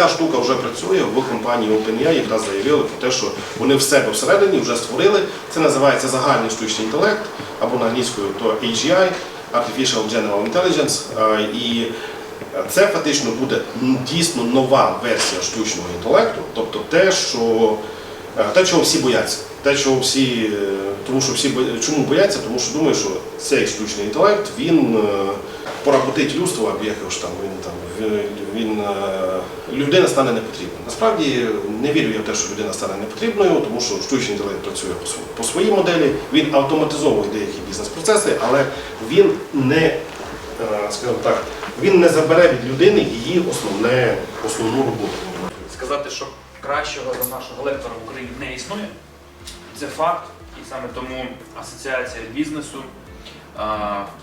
така штука вже працює в компанії OpenAI, якраз заявили про те, що вони в себе всередині вже створили. Це називається загальний штучний інтелект, або на англійською то AGI, Artificial General Intelligence. І це фактично буде дійсно нова версія штучного інтелекту, тобто те, що е, те, чого всі бояться. Те, чого всі, е, тому що всі чому бояться, тому що думають, що цей штучний інтелект він е, поработить людство, як ж там він там він, він е, людина стане непотрібна. Насправді не вірю я в те, що людина стане непотрібною, тому що штучний інтелект працює по, св- по своїй моделі, він автоматизовує деякі бізнес-процеси, але він не е, скажімо так, він не забере від людини її основне, основну роботу. Сказати, що кращого за нашого лектора в Україні не існує, це факт. І саме тому асоціація бізнесу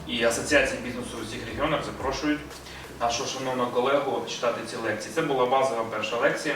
і асоціація бізнесу в усіх регіонах запрошують нашого шановного колегу читати ці лекції. Це була базова перша лекція.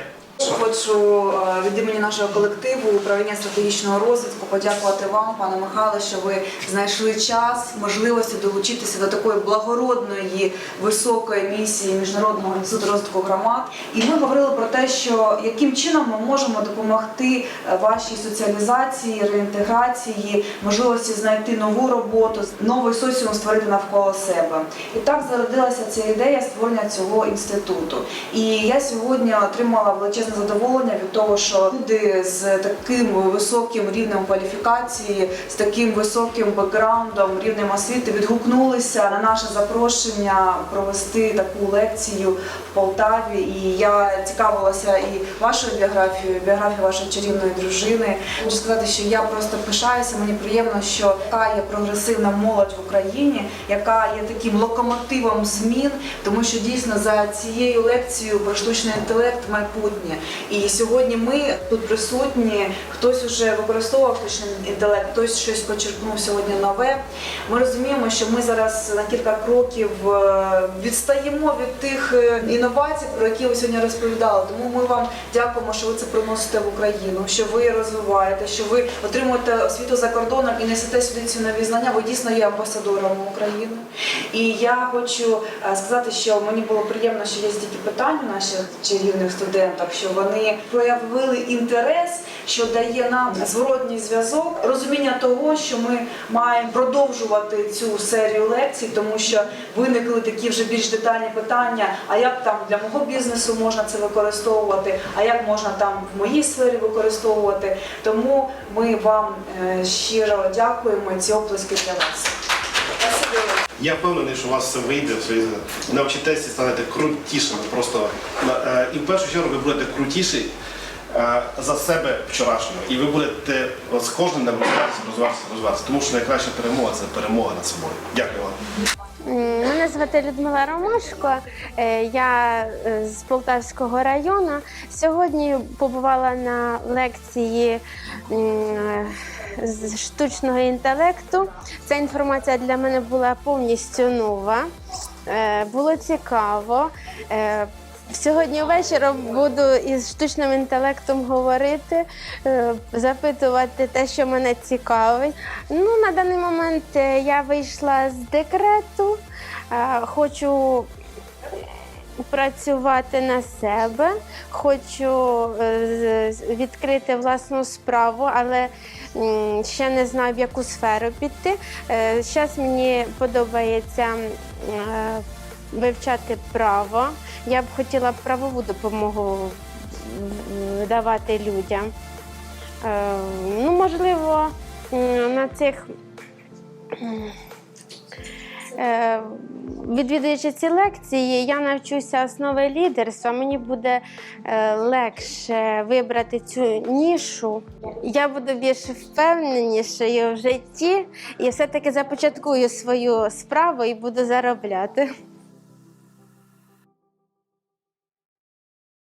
Хочу е, від імені нашого колективу управління стратегічного розвитку подякувати вам, пане Михайло, що ви знайшли час, можливості долучитися до такої благородної високої місії міжнародного інституту розвитку громад. І ми говорили про те, що яким чином ми можемо допомогти е, вашій соціалізації, реінтеграції, можливості знайти нову роботу, новий соціум створити навколо себе. І так зародилася ця ідея створення цього інституту. І я сьогодні отримала величезне задоволення від того, що люди з таким високим рівнем кваліфікації, з таким високим бекграундом, рівнем освіти відгукнулися на наше запрошення провести таку лекцію в Полтаві. І я цікавилася і вашою біографією, біографією вашої чарівної дружини. Хочу сказати, що я просто пишаюся. Мені приємно, що яка є прогресивна молодь в Україні, яка є таким локомотивом змін, тому що дійсно за цією лекцією про штучний інтелект майбутнє. І сьогодні ми тут присутні. Хтось вже використовував штучний інтелект, хтось щось почерпнув сьогодні нове. Ми розуміємо, що ми зараз на кілька кроків е, відстаємо від тих е, інновацій, про які ви сьогодні розповідали. Тому ми вам дякуємо, що ви це приносите в Україну, що ви розвиваєте, що ви отримуєте освіту за кордоном і несете сюди ці нові знання. Ви дійсно є амбасадором України. І я хочу е, сказати, що мені було приємно, що є стільки питань у наших чарівних студенток, що вони проявили інтерес, що дає нам зворотній зв'язок, розуміння того, що ми маємо продовжувати цю серію лекцій, тому що виникли такі вже більш детальні питання. А як там для мого бізнесу можна це використовувати? А як можна там в моїй сфері використовувати? Тому ми вам е, щиро дякуємо. Ці оплески для вас. Я впевнений, що у вас все вийде, навчитеся і станете крутішими. Просто е, і в першу чергу ви будете крутіші е, за себе вчорашнього. І ви будете з кожним розвиватися, розвиватися, розвиватися. Тому що найкраща перемога це перемога над собою. Дякую вам. Звати Людмила Ромашко, е, я е, з Полтавського району. Сьогодні побувала на лекції з штучного інтелекту. Ця інформація для мене була повністю нова. Е, Було цікаво. Сьогодні ввечері буду із штучним інтелектом говорити, е, запитувати те, що мене цікавить. Ну, на даний момент е, я вийшла з декрету, е, хочу працювати на себе, хочу відкрити власну справу, але ще не знаю, в яку сферу піти. Зараз мені подобається вивчати право. Я б хотіла правову допомогу давати людям. Е, Ну, можливо, на цих е, відвідуючи ці лекції, я навчуся основи лідерства. Мені буде е, легше вибрати цю нішу. Я буду більш впевненішою в житті і все-таки започаткую свою справу і буду заробляти.